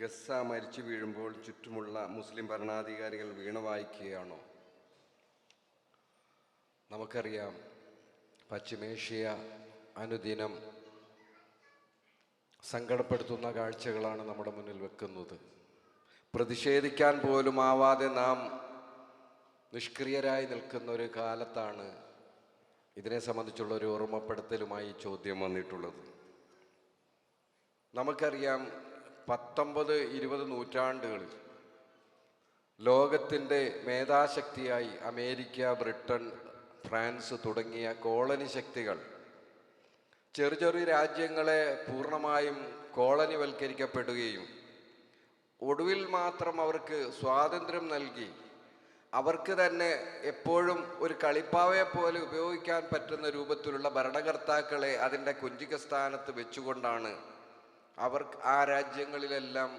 Gaza മരിച്ചു വീഴുമ്പോൾ ചുറ്റുമുള്ള മുസ്ലിം ഭരണാധികാരികൾ വീണ വായിക്കുകയാണോ? നമുക്കറിയാം പശ്ചിമേഷ്യ അനുദിനം സങ്കടപ്പെടുത്തുന്ന കാഴ്ചകളാണ് നമ്മുടെ മുന്നിൽ വെക്കുന്നത്. പ്രതിഷേധിക്കാൻ പോലും ആവാതെ നാം നിഷ്ക്രിയരായി നിൽക്കുന്ന ഒരു കാലത്താണ് ഇതിനെ സംബന്ധിച്ചുള്ള ഒരു ഓർമ്മപ്പെടുത്തലുമായി ചോദ്യം വന്നിട്ടുള്ളത്. നമുക്കറിയാം പത്തൊമ്പത് ഇരുപത് നൂറ്റാണ്ടുകളിൽ ലോകത്തിന്റെ മേധാശക്തിയായി അമേരിക്ക ബ്രിട്ടൻ ഫ്രാൻസ് തുടങ്ങിയ കോളനി ശക്തികൾ. ചെറു ചെറിയ രാജ്യങ്ങളെ പൂർണമായും കോളനിവൽക്കരിക്കപ്പെടുകയും ഒടുവിൽ മാത്രം അവർക്ക് സ്വാതന്ത്ര്യം നൽകി. അവർക്ക് തന്നെ എപ്പോഴും ഒരു കളിപ്പാവയെ പോലെ ഉപയോഗിക്കാൻ പറ്റുന്ന രൂപത്തിലുള്ള ഭരണകർത്താക്കളെ അതിന്റെ കുഞ്ചിക സ്ഥാനത്ത് വെച്ചുകൊണ്ടാണ് അവർ ആ രാജ്യങ്ങളിലെല്ലാം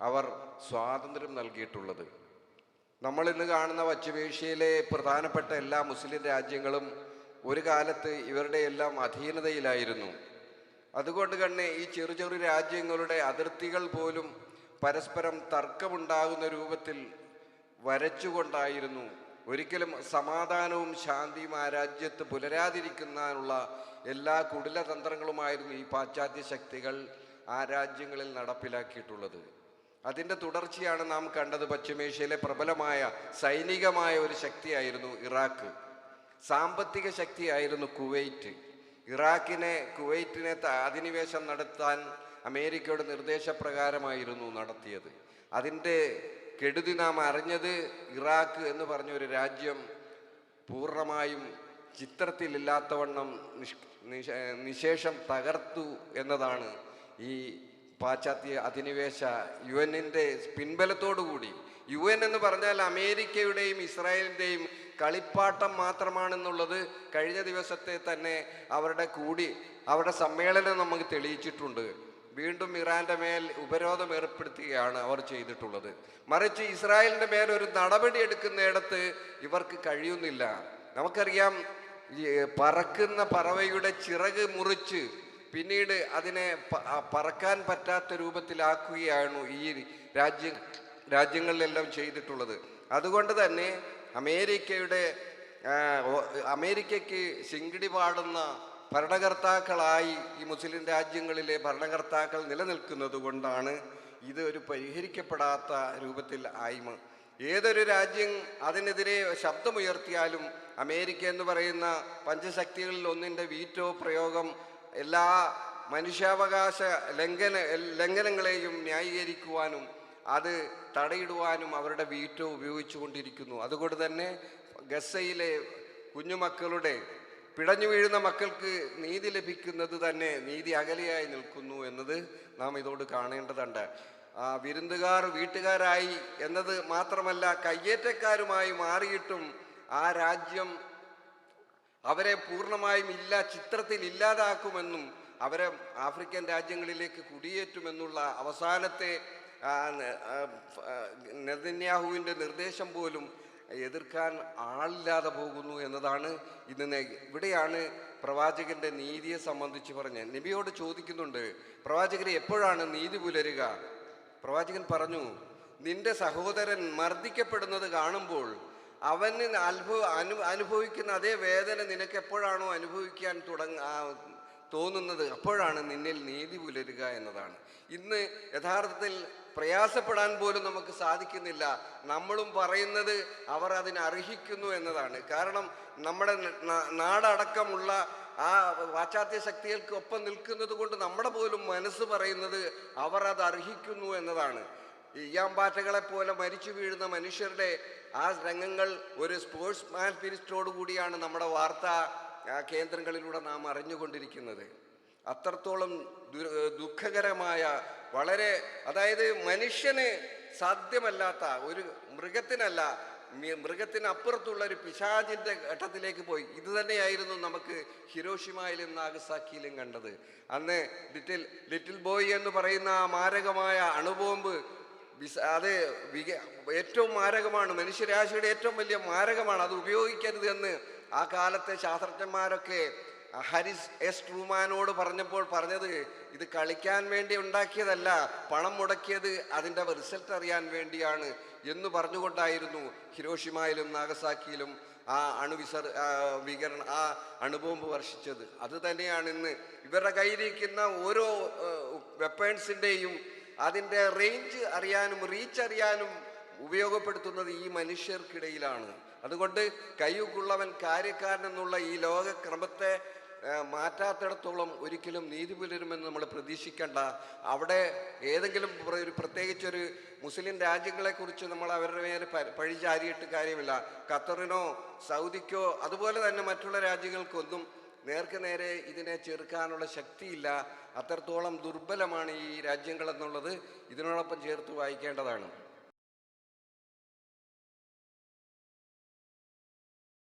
അവർ സ്വാതന്ത്ര്യം നൽകിയിട്ടുള്ളത്. നമ്മൾ ഇന്ന് കാണുന്ന പശ്ചിമേഷ്യയിലെ പ്രധാനപ്പെട്ട എല്ലാ മുസ്ലിം രാജ്യങ്ങളും ഒരു കാലത്ത് ഇവരുടെ എല്ലാം അധീനതയിലായിരുന്നു. അതുകൊണ്ട് തന്നെ ഈ ചെറു ചെറു രാജ്യങ്ങളുടെ അതിർത്തികൾ പോലും പരസ്പരം തർക്കമുണ്ടാകുന്ന രൂപത്തിൽ വരച്ചുകൊണ്ടായിരുന്നു ഒരിക്കലും സമാധാനവും ശാന്തിയും ആ രാജ്യത്ത് പുലരാതിരിക്കുന്നതിനുള്ള എല്ലാ കുടിലതന്ത്രങ്ങളുമായിരുന്നു ഈ പാശ്ചാത്യ ശക്തികൾ. ആ രാജ്യങ്ങളിൽ നടപ്പിലാക്കിയിട്ടുള്ളത്. അതിന്റെ തുടർച്ചയാണ് നാം കണ്ടത് പശ്ചിമേഷ്യയിലെ പ്രബലമായ സൈനികമായ ഒരു ശക്തിയായിരുന്നു ഇറാഖ്. സാമ്പത്തിക ശക്തിയായിരുന്നു കുവൈറ്റ്. ഇറാഖിനെ കുവൈറ്റിനെ അധിനിവേശം നടത്താൻ അമേരിക്കയുടെ നിർദ്ദേശപ്രകാരമായിരുന്നു നടത്തിയത്. അതിന്റെ കെടുതി നാം അറിഞ്ഞത് ഇറാഖ് എന്ന് പറഞ്ഞ ഒരു രാജ്യം പൂർണമായും ചിത്രത്തിലില്ലാത്തവണ്ണം നിശേഷം തകർത്തു എന്നതാണ് ഈ പാശ്ചാത്യ അധിനിവേശ യു എന്നിന്റെ പിൻബലത്തോടുകൂടി യു എൻ എന്ന് പറഞ്ഞാൽ അമേരിക്കയുടെയും ഇസ്രായേലിന്റെയും കളിപ്പാട്ടം മാത്രമാണെന്നുള്ളത് കഴിഞ്ഞ ദിവസത്തെ തന്നെ അവരുടെ കൂടി അവരുടെ സമ്മേളനം നമുക്ക് തെളിയിച്ചിട്ടുണ്ട്. വീണ്ടും ഇറാന്റെ മേൽ ഉപരോധം ഏർപ്പെടുത്തുകയാണ് അവർ ചെയ്തിട്ടുള്ളത്. മറിച്ച് ഇസ്രായേലിന്റെ മേൽ ഒരു നടപടി എടുക്കുന്നിടത്ത് ഇവർക്ക് കഴിയുന്നില്ല. നമുക്കറിയാം പറക്കുന്ന പറവയുടെ ചിറക് മുറിച്ച് പിന്നീട് അതിനെ പറക്കാൻ പറ്റാത്ത രൂപത്തിലാക്കുകയാണ് ഈ രാജ്യ രാജ്യങ്ങളിലെല്ലാം ചെയ്തിട്ടുള്ളത്. അതുകൊണ്ട് തന്നെ അമേരിക്കയുടെ അമേരിക്കയ്ക്ക് ശിങ്കിടി പാടുന്ന ഭരണകർത്താക്കളായി ഈ മുസ്ലിം രാജ്യങ്ങളിലെ ഭരണകർത്താക്കൾ നിലനിൽക്കുന്നത് കൊണ്ടാണ് ഇത് ഒരു പരിഹരിക്കപ്പെടാത്ത രൂപത്തിൽ ആയി ഏതൊരു രാജ്യം അതിനെതിരെ ശബ്ദമുയർത്തിയാലും അമേരിക്ക എന്ന് പറയുന്ന പഞ്ചശക്തികളിൽ ഒന്നിന്റെ വീറ്റോ പ്രയോഗം എല്ലാ മനുഷ്യാവകാശ ലംഘന ലംഘനങ്ങളെയും ന്യായീകരിക്കുവാനും അത് തടയിടുവാനും അവരുടെ വീറ്റോ ഉപയോഗിച്ചുകൊണ്ടിരിക്കുന്നു അതുകൊണ്ട് തന്നെ ഗസയിലെ കുഞ്ഞുമക്കളുടെ പിടഞ്ഞു വീഴുന്ന മക്കൾക്ക് നീതി ലഭിക്കുന്നത് തന്നെ നീതി അകലെയായി നിൽക്കുന്നു എന്നത് നാം ഇതോട് കാണേണ്ടതുണ്ട്. ആ വിരുന്നുകാർ വീട്ടുകാരായി എന്നത് മാത്രമല്ല കയ്യേറ്റക്കാരുമായി മാറിയിട്ടും ആ രാജ്യം അവരെ പൂർണമായും ഇല്ല ചിത്രത്തിൽ ഇല്ലാതാക്കുമെന്നും അവരെ ആഫ്രിക്കൻ രാജ്യങ്ങളിലേക്ക് കുടിയേറ്റുമെന്നുള്ള അവസാനത്തെ നെതന്യാഹുവിന്റെ നിർദ്ദേശം പോലും എതിർക്കാൻ ആളില്ലാതെ പോകുന്നു എന്നതാണ് ഇന്ന് ഇവിടെയാണ് പ്രവാചകന്റെ നീതിയെ സംബന്ധിച്ച് പറഞ്ഞ് നബിയോട് ചോദിക്കുന്നുണ്ട് പ്രവാചകരെ എപ്പോഴാണ് നീതി പുലരുക? പ്രവാചകൻ പറഞ്ഞു നിന്റെ സഹോദരൻ മർദ്ദിക്കപ്പെടുന്നത് കാണുമ്പോൾ അവന് അനുഭവ അനു അനുഭവിക്കുന്ന അതേ വേദന നിനക്ക് എപ്പോഴാണോ അനുഭവിക്കാൻ തുടങ്ങ തോന്നുന്നത്? അപ്പോഴാണ് നിന്നിൽ നീതി പുലരുക എന്നതാണ്. ഇന്ന് യഥാർത്ഥത്തിൽ പ്രയാസപ്പെടാൻ പോലും നമുക്ക് സാധിക്കുന്നില്ല. നമ്മളും പറയുന്നത് അവർ അതിന് അർഹിക്കുന്നു എന്നതാണ്. കാരണം നമ്മുടെ നാടടക്കമുള്ള ആ പാശ്ചാത്യ ശക്തികൾക്ക് ഒപ്പം നിൽക്കുന്നത് കൊണ്ട് നമ്മുടെ പോലും മനസ്സ് പറയുന്നത് അവർ അത് അർഹിക്കുന്നു എന്നതാണ്. ഇയ്യാമ്പാറ്റകളെ പോലെ മരിച്ചു വീഴുന്ന മനുഷ്യരുടെ ആ രംഗങ്ങൾ ഒരു സ്പോർട്സ് മാൻ സ്പിരിറ്റോടു കൂടിയാണ് നമ്മുടെ വാർത്താ കേന്ദ്രങ്ങളിലൂടെ നാം അറിഞ്ഞുകൊണ്ടിരിക്കുന്നത്. അത്രത്തോളം ദുഃഖകരമായ വളരെ അതായത് മനുഷ്യന് സാധ്യമല്ലാത്ത ഒരു മൃഗത്തിനല്ല മൃഗത്തിനപ്പുറത്തുള്ള ഒരു പിശാചിന്റെ ഘട്ടത്തിലേക്ക് പോയി. ഇത് തന്നെയായിരുന്നു നമുക്ക് ഹിരോഷിമയിലും നാഗസാക്കിയിലും കണ്ടത്. അന്ന് ലിറ്റിൽ ലിറ്റിൽ ബോയ് എന്ന് പറയുന്ന ആ മാരകമായ അണുബോംബ് അത് ഏറ്റവും മാരകമാണ്. മനുഷ്യരാശിയുടെ ഏറ്റവും വലിയ മാരകമാണ്. അത് ഉപയോഗിക്കരുത് എന്ന് ആ കാലത്തെ ശാസ്ത്രജ്ഞന്മാരൊക്കെ ഹരിസ് എസ് ട്രൂമാനോട് പറഞ്ഞപ്പോൾ പറഞ്ഞത് ഇത് കളിക്കാൻ വേണ്ടി ഉണ്ടാക്കിയതല്ല പണം മുടക്കിയത് അതിന്റെ റിസൾട്ട് അറിയാൻ വേണ്ടിയാണ് എന്ന് പറഞ്ഞുകൊണ്ടായിരുന്നു ഹിരോഷിമയിലും നാഗസാക്കിയിലും ആ അണുവിസർ വികരണ ആ അണുബോംബ് വർഷിച്ചത്. അത് തന്നെയാണ് ഇന്ന് ഇവരുടെ കയ്യിലിരിക്കുന്ന ഓരോ വെപ്പേൺസിന്റെയും അതിന്റെ റേഞ്ച് അറിയാനും റീച്ച് അറിയാനും ഉപയോഗപ്പെടുത്തുന്നത് ഈ മനുഷ്യർക്കിടയിലാണ്. അതുകൊണ്ട് കയ്യുക്കുള്ളവൻ കാര്യക്കാരൻ എന്നുള്ള ഈ ലോകക്രമത്തെ മാറ്റാത്തിടത്തോളം ഒരിക്കലും നീതി പുലരുമെന്ന് നമ്മൾ പ്രതീക്ഷിക്കേണ്ട. അവിടെ ഏതെങ്കിലും ഒരു പ്രത്യേകിച്ചൊരു മുസ്ലിം രാജ്യങ്ങളെക്കുറിച്ച് നമ്മൾ അവരുടെ മേലെ പഴിചാരിയിട്ട് കാര്യമില്ല. ഖത്തറിനോ സൗദിക്കോ അതുപോലെ തന്നെ മറ്റുള്ള രാജ്യങ്ങൾക്കൊന്നും നേർക്ക് നേരെ ഇതിനെ ചെറുക്കാനുള്ള ശക്തിയില്ല. അത്രത്തോളം ദുർബലമാണ് ഈ രാജ്യങ്ങളെന്നുള്ളത് ഇതിനോടൊപ്പം ചേർത്ത് വായിക്കേണ്ടതാണ്.